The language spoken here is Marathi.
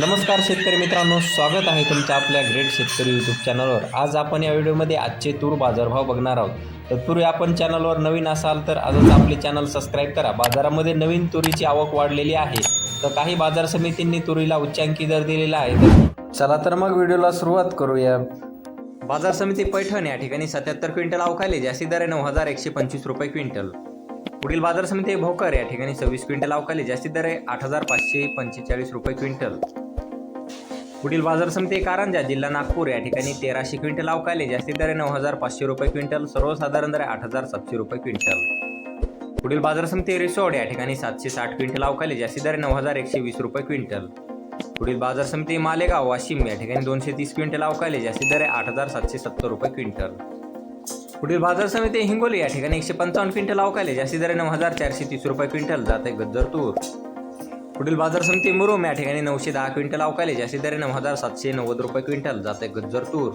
नमस्कार शेतकरी मित्रांनो स्वागत आहे तुमचं आपल्या ग्रेट शेतकरी यूट्यूब चॅनलवर आज आपण या व्हिडिओमध्ये आजचे तूर बाजारभाव बघणार आहोत. तत्पूर्वी आपण चॅनलवर नवीन असाल तर आजच आपले चॅनल सबस्क्राईब करा. बाजारामध्ये नवीन तुरीची आवक वाढलेली आहे. तर काही बाजार समितींनी तुरीला उच्चांकी दर दिलेला आहे. तर चला तर मग व्हिडिओला सुरुवात करूया. बाजार समिती पैठण या ठिकाणी सत्याहत्तर क्विंटल अवकाले जास्ती दर आहे नऊ हजार एकशे पंचवीस रुपये क्विंटल. पुढील बाजार समिती भोकर या ठिकाणी सव्वीस क्विंटल अवकाली जास्ती दर आहे आठ हजार पाचशे पंचेचाळीस रुपये क्विंटल. पुढील बाजार समिती कारंजा जिल्हा नागपूर. या ठिकाणी तेराशे क्विंटल अवकाले जास्तीत दर नऊ हजार पाचशे रुपये क्विंटल सर्वसाधारण दर आठ हजार सातशे रुपये क्विंटल. पुढील बाजार समिती रिसोड या ठिकाणी सातशे साठ क्विंटल अवकाले जास्तीत दर नऊ हजार एकशे वीस रुपये क्विंटल. पुढील बाजार समिती मालेगाव वाशिम या ठिकाणी दोनशे तीस क्विंटल अवकाले जास्तीत दर आठ हजार सातशे सत्तर रुपये क्विंटल. पुढील बाजार समिती हिंगोली या ठिकाणी एकशे पंचावन्न क्विंटल अवकाले जास्तीत दर नऊ हजार चारशे तीस रुपये क्विंटल. जात आहे गज्जर तूर. पुढील बाजार समिती मुरुम या ठिकाणी नऊशे दहा क्विंटल अवकाले जास्ती दर नऊ हजार सातशे नव्वद रुपये क्विंटल जात आहे गज्जर तूर.